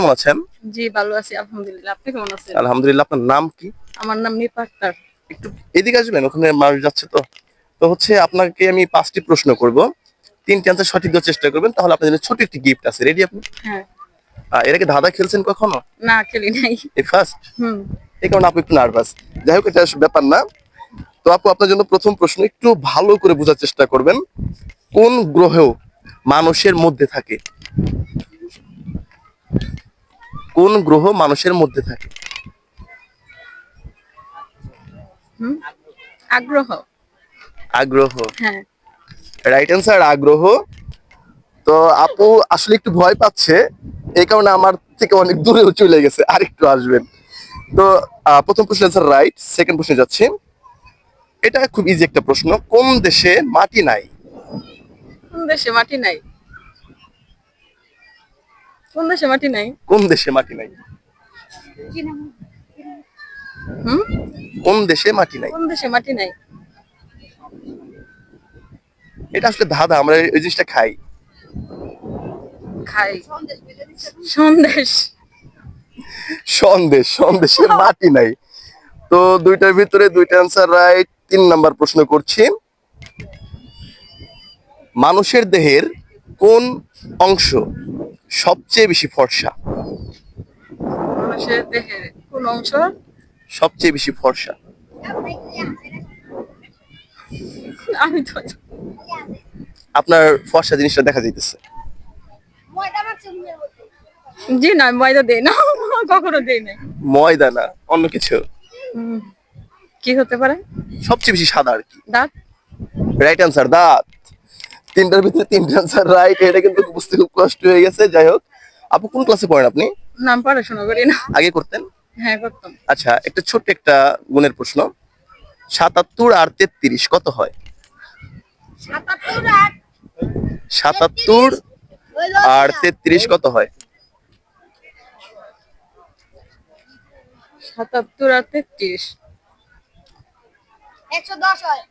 কেমন আছেন? জি ভালো আছি আলহামদুলিল্লাহ। আপনি কেমন আছেন? আলহামদুলিল্লাহ আপনার নাম কি? আমার নাম নিপা আক্তার। একটু এদিকে আসবেন ওখানে মানুষ যাচ্ছে তো। তো হচ্ছে আপনাকে আমি পাঁচটি প্রশ্ন করব। তিনটি আনসার সঠিক দেওয়ার চেষ্টা করবেন তাহলে আপনার জন্য ছোট একটি গিফট আছে। রেডি আপনি? হ্যাঁ। এর আগে ধাঁধা খেলছেন কখনো? না খেলি নাই। এই ফার্স্ট হুম। এই কারণে আপু একটু নার্ভাস যাই হোক এটা ব্যাপার না। তো আপু আপনার জন্য প্রথম প্রশ্ন একটু ভালো করে বোঝার চেষ্টা করবেন। কোন গ্রহ মানুষের মধ্যে থাকে? কোন গ্রহ মানুষের মধ্যে থাকে? আগ্রহ। আগ্রহ। হ্যাঁ। রাইট অ্যান্সার আগ্রহ। তো আপু আসলে একটু ভয় পাচ্ছে এই কারণে আমার থেকে অনেক দূরেও চলে গেছে আর একটু আসবেন। তো প্রথম প্রশ্ন অ্যান্সার রাইট সেকেন্ড প্রশ্নে যাচ্ছি। এটা খুব ইজি একটা প্রশ্ন কোন দেশে মাটি নাই? কোন দেশে মাটি নাই? কোন দেশে মাটি নাই? কোন দেশে মাটি নাই? হুম? কোন দেশে মাটি নাই? কোন দেশে মাটি নাই? এটা আসলে ধাঁধা আমরা ওই জিনিসটা খাই। খাই। সন্দেশ। সন্দেশ সন্দেশে মাটি নাই। তো দুইটার ভিতরে দুইটা অ্যান্সার রাইট তিন নাম্বার প্রশ্ন করছি। মানুষের দেহের কোন অংশ সবচেয়ে বেশি ফর্সা। মানুষের দেহের কোন অংশ? সবচেয়ে বেশি ফর্সা। আমি তো আপনার ফর্সা জিনিসটা দেখা যাইতেছে। জি না ময়দা দেই না। কখনো দেই নাই। ময়দা না অন্য কিছু। কি হতে পারে? সবচেয়ে বেশি সাদা আর কি। দাঁত? রাইট অ্যান্সার দাঁত। তিনটার ভিতরে তিনটা অ্যান্সার রাইট এটা কিন্তু বুঝতে খুব কষ্ট হয়ে গেছে। যাই হোক আপু কোন ক্লাসে পড়েন আপনি? নাম পড়াশোনা করি না। আগে করতেন? হ্যাঁ করতাম। আচ্ছা একটা ছোট্ট একটা গুণের প্রশ্ন। সাতাত্তর আর তেত্রিশ কত হয়? সাতাত্তর আর তেত্রিশ কত হয়? সাতাত্তর আর তেত্রিশ। একশো দশ হয়।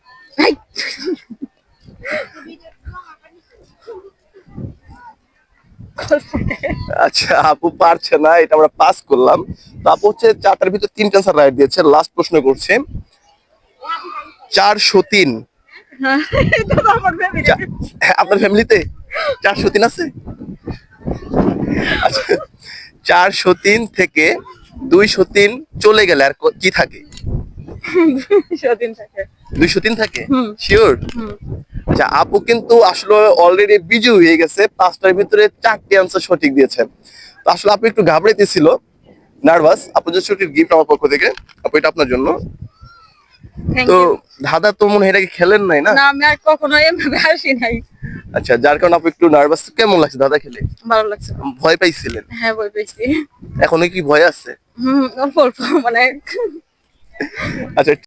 আচ্ছা আপু পারছে না এটা আমরা পাস করলাম। তো আপু হচ্ছে চারটার ভিতরে তিনটা আনসার রাইট দিয়েছে লাস্ট প্রশ্ন করছে। চারশো তিন। হ্যাঁ, হ্যাঁ, আপনার ফ্যামিলিতে চারশো তিন আছে? আচ্ছা চারশো তিন থেকে দুইশো তিন চলে গেলে আর কি থাকে? থাকে। দুইশো তিন থাকে? শিওর। আচ্ছা আপু কিন্তু আসলে অলরেডি বিজু হয়ে গেছে। পাঁচটার ভিতরে চারটি আনসার সঠিক দিয়েছেন তো আসলে আপু একটু ঘাবড়াইতেছিল নার্ভাস আপু যে সঠিক গিফট আমার পক্ষ থেকে। আপু এটা আপনার জন্য। তো দাদা তো মনে হয় এটাকে খেলেন নাই না? না আমি আর কখনো এভাবে আসি নাই। আচ্ছা যার কারণে আপু একটু নার্ভাস কেমন লাগছে দাদা খেলে? ভালো লাগছে। ভয় পাইছিলেন? হ্যাঁ ভয় পেয়েছি এখনও কি ভয় আছে? হম অল্প অল্প মানে আচ্ছা